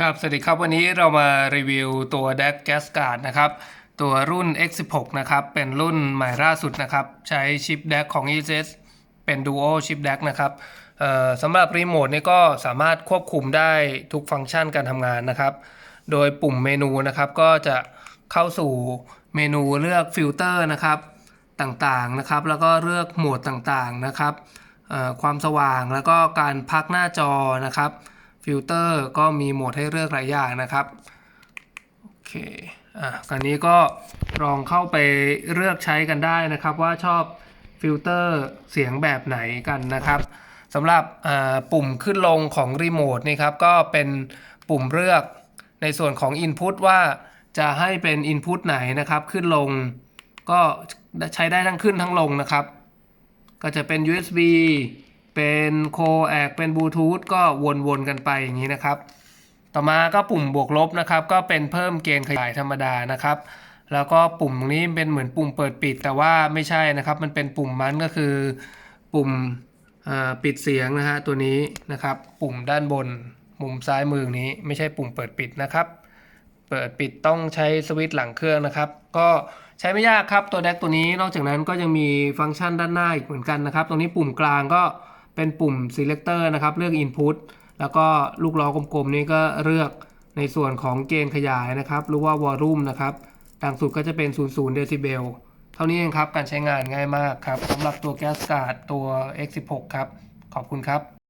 ครับ สวัสดีครับวันนี้เรามารีวิวตัว DAC Gas Guard นะครับ ตัวรุ่น X16 นะครับ เป็นรุ่นใหม่ล่าสุดนะครับ ใช้ชิป DAC ของ ESS เป็น Duo ชิป DAC นะครับสำหรับรีโมทนี่ก็สามารถควบคุมได้ทุกฟังก์ชันการทำงานนะครับ โดยปุ่มเมนูนะครับ ก็จะเข้าสู่เมนูเลือกฟิลเตอร์นะครับต่างๆนะครับ แล้วก็เลือกโหมดต่างๆนะครับความสว่างแล้วก็การพักหน้าจอนะครับ ฟิลเตอร์ก็มีโหมดให้เลือกหลายอย่างนะครับโอเคอะคราวนี้ก็ลองเข้าไปเลือกใช้กันได้นะครับ ว่าชอบฟิลเตอร์เสียงแบบไหนกันนะครับสำหรับปุ่มขึ้นลงของรีโมทนี่ครับก็เป็นปุ่มเลือกในส่วนของ Input ว่าจะให้เป็น Input ไหนนะครับ ขึ้นลงก็ใช้ได้ทั้งขึ้นทั้งลงนะครับ ก็จะเป็น USB เป็นโคแอกเป็นบลูทูธก็วนๆกันไปอย่างนี้นะครับ ต่อมาก็ปุ่มบวกลบนะครับ ก็เป็นเพิ่มเกณฑ์ขยายธรรมดานะครับ แล้วก็ปุ่มตรงนี้เป็นเหมือนปุ่มเปิดปิดแต่ว่าไม่ใช่นะครับ มันเป็นปุ่มมันก็คือ ปุ่มปิดเสียงนะฮะตัวนี้นะครับ ปุ่มด้านบนมุมซ้ายมือนี้ไม่ใช่ปุ่มเปิดปิดนะครับ เปิดปิดต้องใช้สวิตช์หลังเครื่องนะครับ ก็ใช้ไม่ยากครับตัวแดกตัวนี้นอกจากนั้นก็ยังมีฟังก์ชันด้านหน้าอีกเหมือนกันนะครับ ตรงนี้ปุ่มกลางก็ เป็นปุ่ม selector นะครับ เลือก input แล้วก็ลูกล้อกลมๆนี้ก็เลือกในส่วนของเกณฑ์ขยายนะครับ หรือว่า volume นะครับต่างสุดก็จะเป็น 00 เดซิเบล เท่านี้เองครับ การใช้งานง่ายมากครับสำหรับตัวแกสการ์ดตัว X16 ครับ ขอบคุณครับ